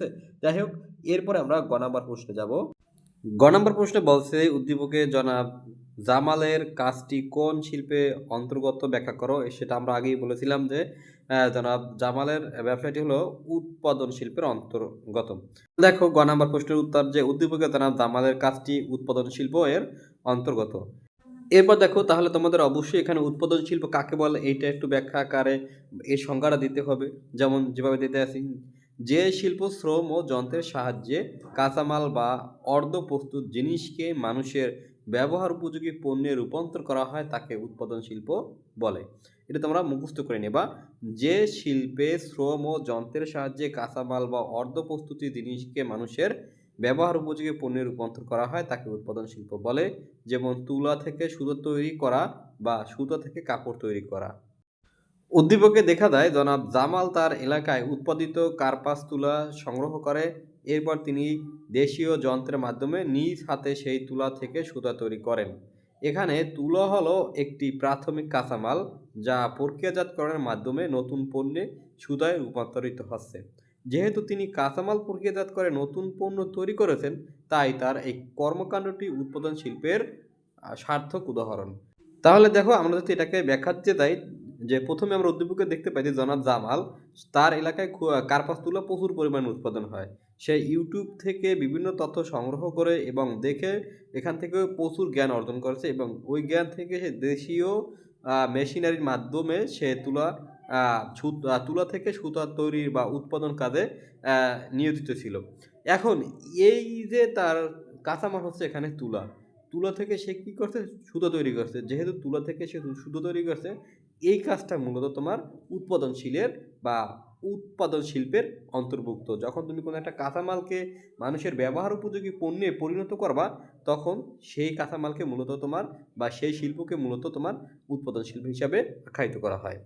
যাই হোক, এরপরে আমরা গ নাম্বার প্রশ্নে যাব। গ নাম্বার প্রশ্নে বলছে, উদ্দীপকে জনাব জামালের কাজটি কোন শিল্পে অন্তর্গত ব্যাখ্যা করো? সেটা আমরা আগেই বলেছিলাম যে জনাব জামালের ব্যবসাটি হলো উৎপাদন শিল্পের অন্তর্গত। দেখো, গ নাম্বার প্রশ্নের উত্তর যে, উদ্দীপকে জনাব জামালের কাজটি উৎপাদন শিল্প এর অন্তর্গত। এরপর দেখো, তাহলে তোমাদের অবশ্যই এখানে উৎপাদন শিল্প কাকে বলে? এইটা একটু ব্যাখ্যা আকারে এই সংজ্ঞাটা দিতে হবে। যেমন যেভাবে দিতে আসি যে শিল্প, শ্রম ও যন্ত্রের সাহায্যে কাঁচামাল বা অর্ধ প্রস্তুত জিনিসকে মানুষের ব্যবহার উপযোগী পণ্যে রূপান্তর করা হয় তাকে উৎপাদন শিল্প বলে। এটা তোমরা মুখস্থ করে নেবা। যে শিল্পে শ্রম ও যন্ত্রের সাহায্যে কাঁচামাল বা অর্ধ প্রস্তুতি জিনিসকে মানুষের ব্যবহার উপযোগী পণ্যে রূপান্তর করা হয় তাকে উৎপাদন শিল্প বলে। যেমন তুলা থেকে সুতো তৈরি করা বা সুতো থেকে কাপড় তৈরি করা। উদ্দীপকে দেখা যায় জনাব জামাল তার এলাকায় উৎপাদিত কার্পাস তুলা সংগ্রহ করে। এরপর তিনি দেশীয় যন্ত্রের মাধ্যমে নিজ হাতে সেই তুলা থেকে সুতা তৈরি করেন। এখানে তুলা হলো একটি প্রাথমিক কাঁচামাল যা প্রক্রিয়াজাতকরণের মাধ্যমে নতুন পণ্যে সুতায় রূপান্তরিত হচ্ছে। যেহেতু তিনি কাঁচামাল প্রক্রিয়াজাত করে নতুন পণ্য তৈরি করেছেন, তাই তার এই কর্মকাণ্ডটি উৎপাদন শিল্পের সার্থক উদাহরণ। তাহলে দেখো, আমরা যদি এটাকে ব্যাখ্যা দিতে যাই যে প্রথমে আমরা উদ্দীপকে দেখতে পাই যে জনাব জামাল, তার এলাকায় কার্পাস তুলা প্রচুর পরিমাণে উৎপাদন হয়। সে ইউটিউব থেকে বিভিন্ন তথ্য সংগ্রহ করে এবং দেখে এখান থেকে প্রচুর জ্ঞান অর্জন করেছে এবং ওই জ্ঞান থেকে সে দেশীয় মেশিনারির মাধ্যমে সে তুলা তুলা থেকে সুতা তৈরির বা উৎপাদন কাজে নিয়োজিত ছিল। এখন এই যে তার কাঁচামাল হচ্ছে এখানে তুলা। তুলা থেকে সে কী করছে? সুতো তৈরি করছে। যেহেতু তুলা থেকে সে, সুতো তৈরি করছে এই কাজটা মূলত তোমার উৎপাদনশীলের বা উৎপাদন শিল্পের অন্তর্ভুক্ত। যখন তুমি কোনো একটা কাঁচামালকে মানুষের ব্যবহার উপযোগী পণ্যে পরিণত করবা, তখন সেই কাঁচামালকে মূলত তোমার বা সেই শিল্পকে মূলত তোমার উৎপাদন শিল্প হিসাবে আখ্যায়িত করা হয়।